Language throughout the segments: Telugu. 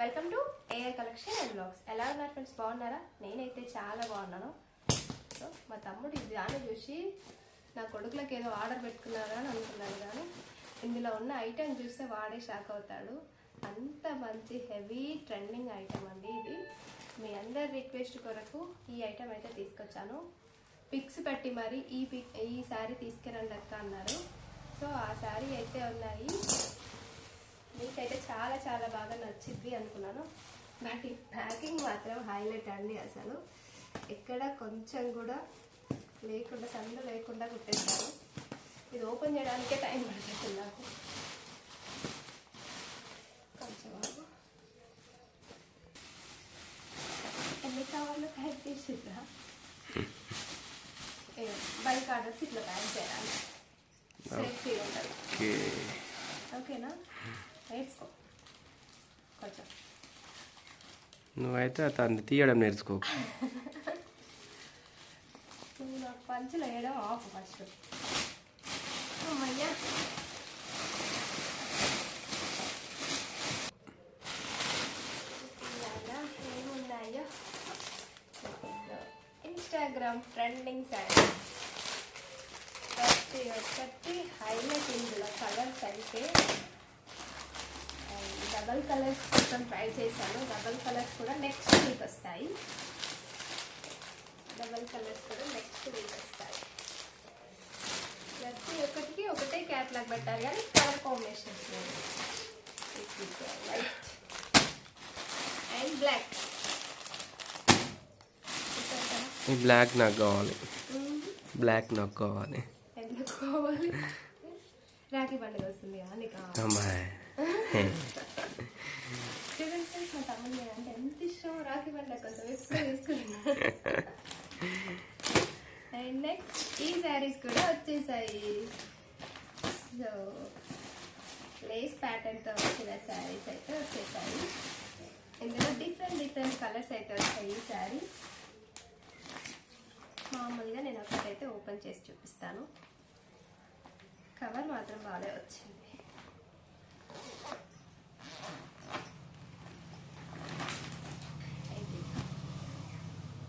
Welcome to AR collection and blogs ఎలా ఉన్నారు ఫ్రెండ్స్ బాగున్నారా? నేనైతే చాలా బాగున్నాను. సో మా తమ్ముడు ఇది దాన్ని చూసి నా కొడుకులకు ఏదో ఆర్డర్ పెట్టుకున్నారా అని అనుకున్నాను కానీ ఇందులో ఉన్న ఐటెం చూస్తే వాడే షాక్ అవుతాడు. అంత మంచి హెవీ ట్రెండింగ్ ఐటెం అండి ఇది. మీ అందరి రిక్వెస్ట్ కొరకు ఈ ఐటెం అయితే తీసుకొచ్చాను. పిక్స్ పెట్టి మరి ఈ పిక్ ఈ శారీ తీసుకురండి అక్క అన్నారు. సో ఆ శారీ అయితే ఉన్నాయి. మీకైతే చాలా చాలా బాగా నచ్చింది అనుకున్నాను. నాకు ఈ ప్యాకింగ్ మాత్రం హైలైట్ అండి అసలు. ఎక్కడ కొంచెం కూడా లేకుండా సందు లేకుండా కుట్టేశారు ఇది ఓపెన్ చేయడానికే టైం పడుతుంది నాకు. కొంచెం. ఎన్ని కావాలో ప్యాక్ చేసిద్దా బల్క్ ఆర్డర్స్ ఇట్లా ప్యాక్ చేయాలి. సేఫ్టీ ఉంటుంది. ఓకే. ఓకేనా? నేర్చుకో. కొంచెం. నువ్వైతే అతన్ని తీయడం నేర్చుకో. నువ్వు నాకు పంచులు వేయడం ఆఫ్ ఫస్ట్. అమ్మయ్యా. ఏమున్నాయో? ఇన్స్టాగ్రామ్ ట్రెండింగ్ శారీ ప్రతి ఒక్కటి హైలైట్ ఇందులో. కలర్స్ అయితే డబల్ కలర్స్ కోసం ట్రై చేశాను. డబల్ కలర్స్ కూడా నెక్స్ట్ వీక్ వస్తాయి. డబల్ కలర్స్ కూడా నెక్స్ట్ వీక్ వస్తాయి. ప్రతి ఒక్కటికి ఒకటే క్యాట్లాగ్ పెట్టారు కానీ colour combinations white and black ఈ బ్లాక్ నాకు కావాలి. బ్లాక్ నాకు కావాలి. ఎందుకు కావాలి? రాఖీ పండుగ వస్తుంది కదా నీకు? కావాలి. మా తమ్ముడు అంటే ఎంత ఇష్టం రాఖీ పండుగ కోసం ఎప్పుడు అండ్ నెక్స్ట్ ఈ శారీస్ కూడా వచ్చేసాయి సో లేస్ ప్యాటర్న్తో వచ్చిన శారీస్ అయితే వచ్చేసాయి ఇందులో డిఫరెంట్ డిఫరెంట్ కలర్స్ అయితే వచ్చాయి ఈ శారీ మామూలుగా నేను ఒకటైతే ఓపెన్ చేసి చూపిస్తాను కవర్ మాత్రం బాగా వచ్చింది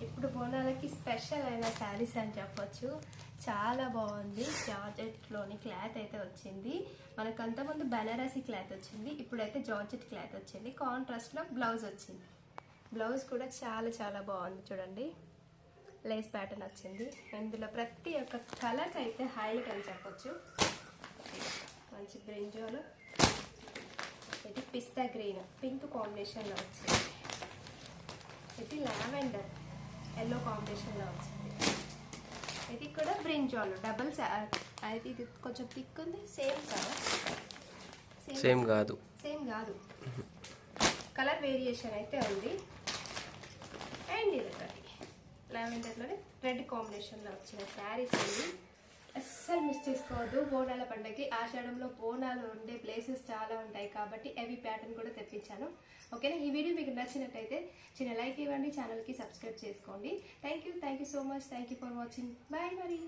ఇప్పుడు బోనాలకి స్పెషల్ అయిన శారీస్ అని చెప్పొచ్చు. చాలా బాగుంది. జార్జెట్లోని క్లాత్ అయితే వచ్చింది. మనకు అంతకుముందు బెనారసీ క్లాత్ వచ్చింది. ఇప్పుడైతే జార్జెట్ క్లాత్ వచ్చింది. కాంట్రాస్ట్లో బ్లౌజ్ వచ్చింది. బ్లౌజ్ కూడా చాలా చాలా బాగుంది చూడండి. లేస్ ప్యాటర్న్ వచ్చింది. ఇందులో ప్రతి ఒక్క కలర్స్ అయితే హైలైట్ అని చెప్పొచ్చు. మంచి బ్రింజోలు. ఇది పిస్తా గ్రీన్ పింక్ కాంబినేషన్లో వచ్చింది. ఇది లావెండర్ ఎల్లో కాంబినేషన్లో వచ్చింది. ఇది కూడా బ్రింజాల్ డబల్ అయితే ఇది కొంచెం థిక్ ఉంది సేమ్ కలర్ సేమ్ కాదు. సేమ్ కాదు. కలర్ వేరియేషన్ అయితే ఉంది. అండ్ ఇది ఒకటి. లావెండర్లోనే రెడ్ కాంబినేషన్లో వచ్చిన శారీస్ అండి అస్సలు మిస్ చేసుకోవద్దు. బోనాల పండగకి ఆషాఢంలో బోనాలు ఉండే ప్లేసెస్ చాలా ఉంటాయి కాబట్టి అవి ప్యాటర్న్ కూడా తెప్పించాను. ఓకేనా ఈ వీడియో మీకు నచ్చినట్టయితే చిన్న లైక్ ఇవ్వండి ఛానల్కి సబ్స్క్రైబ్ చేసుకోండి. Thank you thank you so much thank you for watching bye మరి.